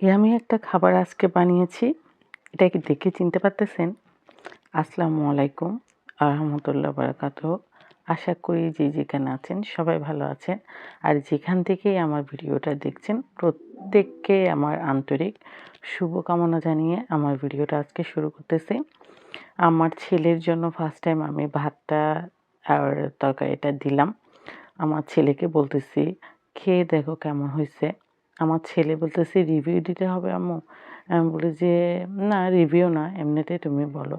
আমি একটা খাবার আজকে বানিয়েছি। এটা কি দেখে চিনতে পারতেছেন? আসসালামু আলাইকুম আহমতুল্লাহ বারাকাত আশা করি যে যেখানে আছেন সবাই ভালো আছেন। আর যেখান থেকেই আমার ভিডিওটা দেখছেন, প্রত্যেককে আমার আন্তরিক শুভকামনা জানিয়ে আমার ভিডিওটা আজকে শুরু করতেছি। আমার ছেলের জন্য ফার্স্ট টাইম আমি ভাতটা আর তরকারিটা দিলাম। আমার ছেলেকে বলতেছি, খেয়ে দেখো কেমন হয়েছে। আমার ছেলে বলতেছে রিভিউ দিতে হবে আম্মু। আমি বলি যে, না রিভিউ না, এমনিতে তুমি বলো,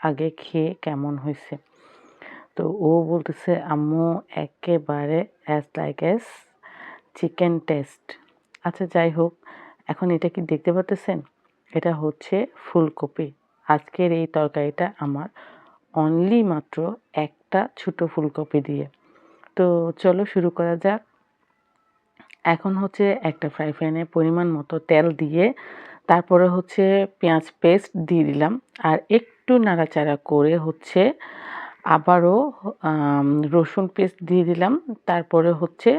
আগে খেয়ে কেমন হয়েছে? তো ও বলতেছে, আম্মু, একেবারে as like as chicken taste আচ্ছা যাই হোক, এখন এটা কি দেখতে পাচ্তেছেন এটা হচ্ছে ফুলকপি। আজকের এই তরকারিটা আমার অনলি মাত্র একটা ছোটো ফুলকপি দিয়ে। তো চলো শুরু করা যাক। এখন হচ্ছে একটা ফ্রাই প্যানে পরিমাণ মতো তেল দিয়ে তারপরে হচ্ছে পেঁয়াজ পেস্ট দিয়ে দিলাম। আর একটু নাড়াচাড়া করে হচ্ছে আবারও রসুন পেস্ট দিয়ে দিলাম। তারপরে হচ্ছে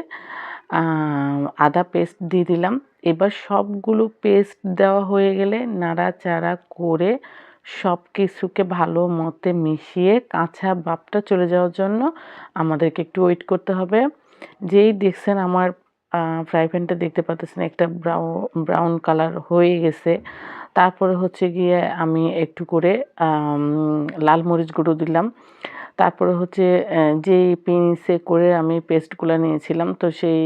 আদা পেস্ট দিয়ে দিলাম। এবার সবগুলো পেস্ট দেওয়া হয়ে গেলে নাড়াচাড়া করে সব কিছুকে ভালো মতে মিশিয়ে কাঁচা বাপটা চলে যাওয়ার জন্য আমাদেরকে একটু ওয়েট করতে হবে। যেই দেখছেন আমার ফ্রাই প্যানটা দেখতে পাচ্ছেন একটা ব্রাউন ব্রাউন কালার হয়ে গেছে। তারপরে হচ্ছে গিয়ে আমি একটু করে লাল মরিচ গুঁড়ো দিলাম। তারপরে হচ্ছে যেই পিনিসে করে আমি পেস্টগুলো নিয়েছিলাম, তো সেই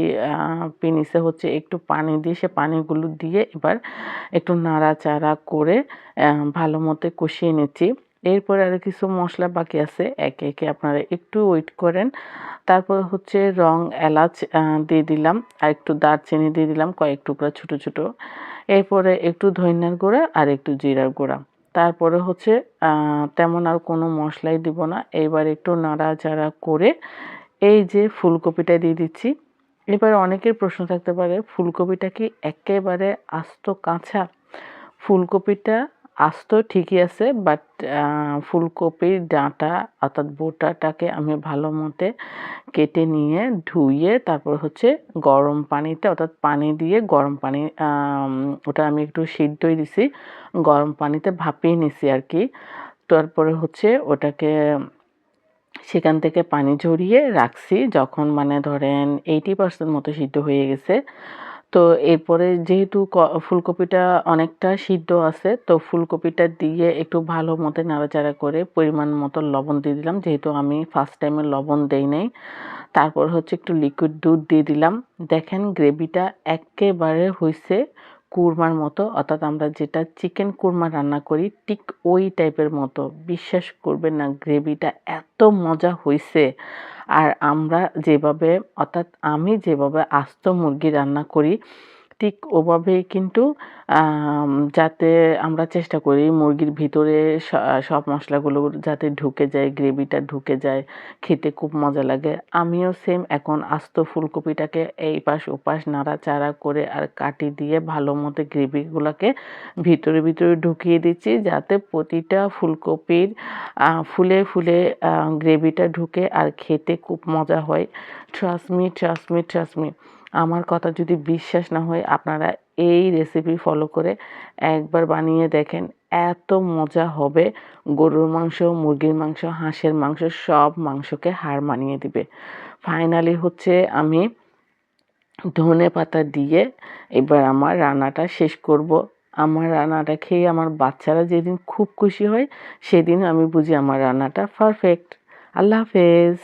পিনিসে হচ্ছে একটু পানি দিয়ে, সে পানিগুলো দিয়ে এবার একটু নাড়াচাড়া করে ভালো মতো কষিয়ে নিচ্ছি। এরপরে আরও কিছু মশলা বাকি আছে। একে একে আপনারা একটু ওয়েট করেন। তারপর হচ্ছে রং, এলাচ দিয়ে দিলাম। আর একটু দারচিনি দিয়ে দিলাম, কয়েক টুকরা ছোটো ছোটো। এরপরে একটু ধনিয়ার গুঁড়া আর একটু জিরার গুঁড়া। তারপরে হচ্ছে তেমন আর কোনো মশলাই দিব না। এবার একটু নাড়াচাড়া করে এই যে ফুলকপিটা দিয়ে দিচ্ছি। এবার অনেকের প্রশ্ন থাকতে পারে, ফুলকপিটা কি একেবারে আস্ত কাঁচা? ফুলকপিটা আস্ত ঠিকই আছে বাট ফুলকপির ডাঁটা অর্থাৎ বোটাটাকে আমি ভালো মতে কেটে নিয়ে ধুয়ে তারপর হচ্ছে গরম পানিতে অর্থাৎ পানি দিয়ে গরম পানি ওটা আমি একটু সিদ্ধই দিছি, গরম পানিতে ভাপিয়ে নিছি আর কি। তারপরে হচ্ছে ওটাকে সেখান থেকে পানি ঝরিয়ে রাখছি, যখন মানে ধরেন এইটি পার্সেন্ট মতো সিদ্ধ হয়ে গেছে। তো এরপরে যেহেতু ফুলকপিটা অনেকটা সিদ্ধ আছে, তো ফুলকপিটা দিয়ে একটু ভালো মতো নাড়াচাড়া করে পরিমাণ মতো লবণ দিয়ে দিলাম। যেহেতু আমি ফার্স্ট টাইমে লবণ দেই নাই, তারপর হচ্ছে একটু লিকুইড দুধ দিয়ে দিলাম। দেখেন গ্রেভিটা একেবারে হয়েছে কুরমার মতো, অর্থাৎ আমরা যেটা চিকেন কুরমা রান্না করি, ঠিক ওই টাইপের মতো। বিশ্বাস করবেন না, গ্রেভিটা এত মজা হয়েছে আর আমরা যেভাবে অর্থাৎ আমি যেভাবে আস্ত মুরগি রান্না করি ঠিক ওভাবেই কিন্তু যাতে আমরা চেষ্টা করি মুরগির ভিতরে সব মশলাগুলো যাতে ঢুকে যায়, গ্রেভিটা ঢুকে যায়, খেতে খুব মজা লাগে। আমিও সেম এখন আস্ত ফুলকপিটাকে এই পাশ ওপাশ নাড়াচাড়া করে আর কাটি দিয়ে ভালো মতো গ্রেভিগুলোকে ভিতরে ভিতরে ঢুকিয়ে দিচ্ছি যাতে প্রতিটা ফুলকপির ফুলে ফুলে গ্রেভিটা ঢুকে আর খেতে খুব মজা হয়। ট্রাস্টমি ট্রাস্টমি ট্রাস্টমি আমার কথা যদি বিশ্বাস না হয়, আপনারা এই রেসিপি ফলো করে একবার বানিয়ে দেখেন। এত মজা হবে। গরুর মাংস, মুরগির মাংস, হাঁসের মাংস, সব মাংসকে হার মানিয়ে দিবে। ফাইনালি হচ্ছে আমি ধনে পাতা দিয়ে এবার আমার রান্নাটা শেষ করব। আমার রান্নাটা খেয়ে আমার বাচ্চারা যেদিন খুব খুশি হয়, সেদিন আমি বুঝি আমার রান্নাটা পারফেক্ট আল্লাহ হাফেজ।